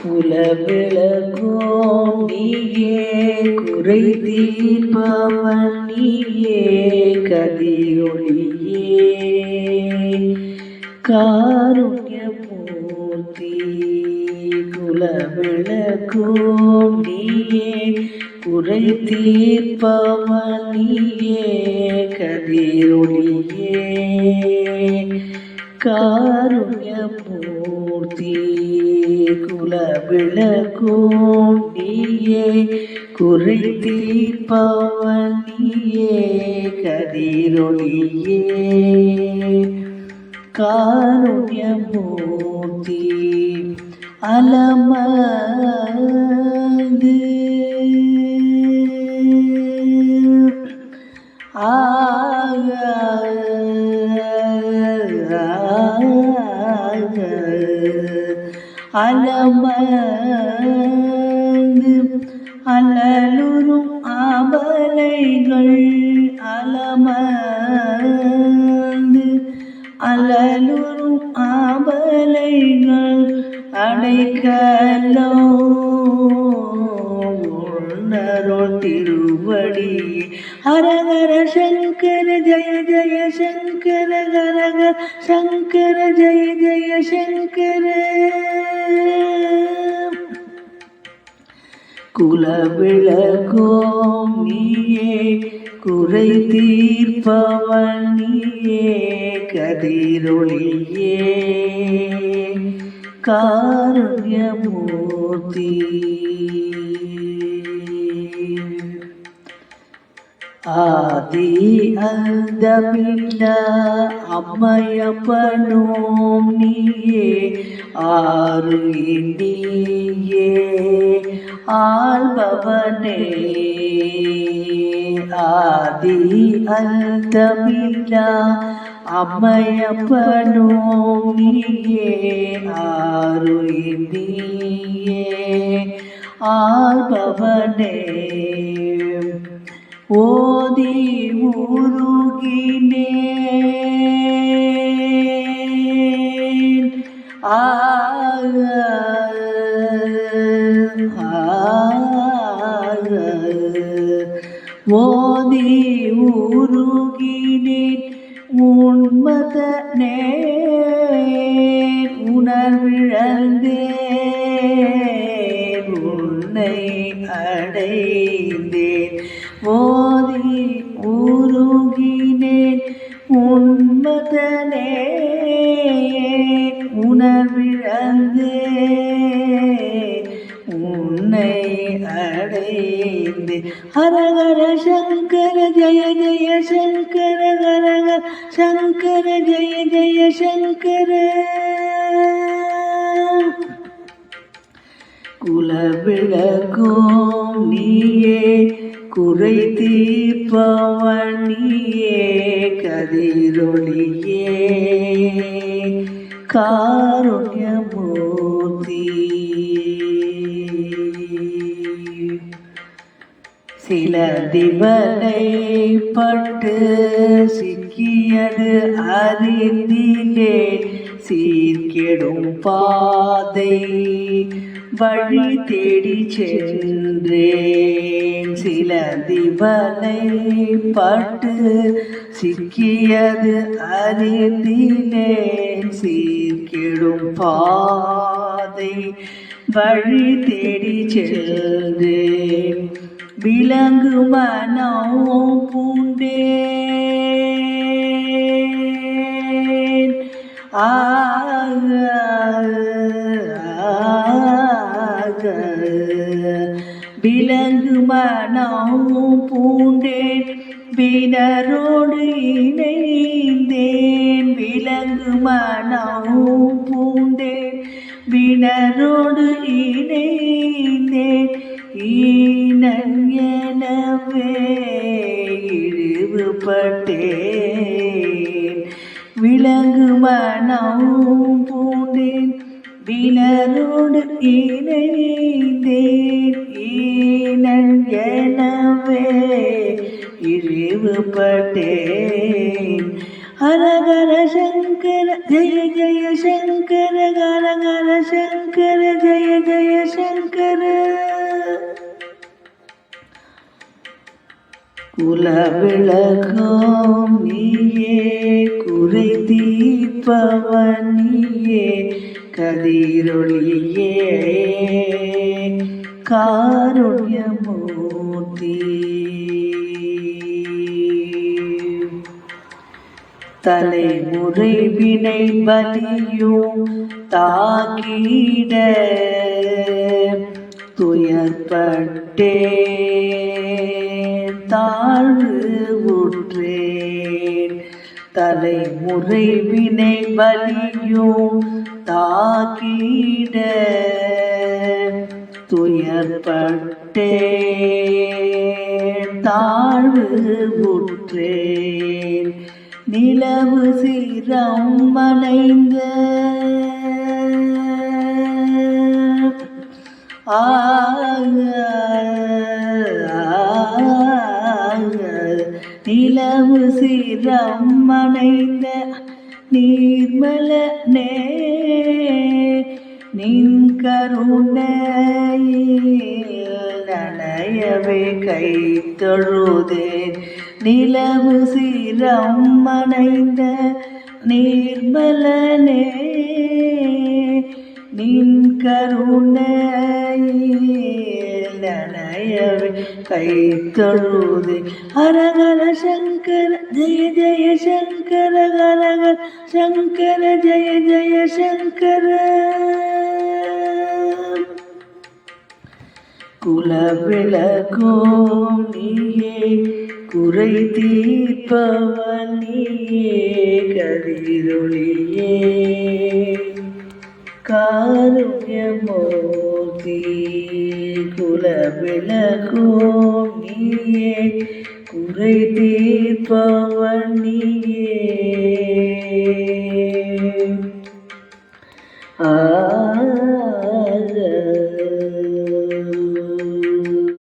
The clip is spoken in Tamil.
குலவிளக்கோம் நீயே குறை தீர்ப்பவன் நீயே காருண்ய மூர்த்தி குலவிளக்கோம் நீயே குறை தீர்ப்பவன் காருண்ய மூர்த்தி குல விளக்கும் நீயே குறை தீர்ப்பவன் நீயே கதிரொளியே. காருண்யமூர்த்தி அலமது அலமது அலலுறும் ஆபலைகள் அலமது அலலுறும் ஆபலைகள் அடைக்கலோ உன்னருள் திருவடி. ஹரஹர சங்கர ஜய ஜய சங்கர ஹரஹர சங்கர ஜய ஜய சங்கர. குலவிளக்கோம் நீயே குறை தீர்ப்பவன் நீயே கதிரொளியே. காருண்யமூர்த்தி. ஆதி அந்தமில்ல அம்மையப்பனோம் நீயே ஆறு நீயே ஆள்பவனே. ஆதி அந்தமில்ல அம்மையப்பனோம் நீயே ஆறு நீயே ஆள்பவனே ஓதி உருகினேன். ஆ ஓதி உருகினேன் உண்மதனே உணர்விழந்தேன் அடைந்தேன். மோதி உருகினேன். உண்மதனே உணர்விழந்தே உன்னை அடைந்து ஹரஹர சங்கர ஜய ஜய சங்கர ஹரஹர சங்கர ஜய ஜய சங்கர. குலவிளக்கும் நீயே குறை தீர்ப்பவன் கதிரொளியே. காருண்யமூர்த்தி. சில திவனை பட்டு சிக்கியது அறிந்திலே சீர்கெடும் பாதை வழி தேடி சென்றேன். சில திவலை பட்டு சிக்கியது அறிந்தினேன் சீர்கெடும் பாதை வழி தேடி சென்றேன். விலங்கு மனம் பூண்டேன். ஆ மனமும் பூண்டேன் வினரோடு இணைந்தேன். விலங்கு மனமும் பூண்டேன் வினரோடு இணைந்தேன். ஈனன் எனவே இழிவுபட்டேன். விலங்கு மனமும் பூண்டேன் வினரோடு இணைந்தேன். விடுபட்டேன் ஹரஹர சங்கர ஜெய ஜெய சங்கர ஹரஹர சங்கர ஜெய ஜெய சங்கர. குலவிளக்கம் நீயே குறை தீர்ப்பவனியே கதிரொளியே. காருண்யமோ தலைமுறை வினை பலியும் தாக்கிட துயர்பட்டே தாழ்வு உற்றேன் தலைமுறை வினை பலியும் தாக்கிட துயர்பட்டே தாழ்வு உற்றேன் நிலவு சீரம் மலைந்த நிலவு சீரம் மனைந்த நீர்மலனே நின் கருணையில் நனையவே கை தொழுதேன் நிலவு சீரம் மனைந்த நீர்மலனே நின் கருணையில் நனையவே கை தொழுது. ஹரஹர சங்கர ஜெய ஜெய சங்கர ஹரஹர சங்கர ஜெய ஜெய சங்கர. குலவிளக்கும் நீயே குறை தீர்ப்பவன் நீயே கதிரொளியே. காருண்யமூர்த்தி குலவிளக்கும் நீயே குறை தீர்ப்பவன்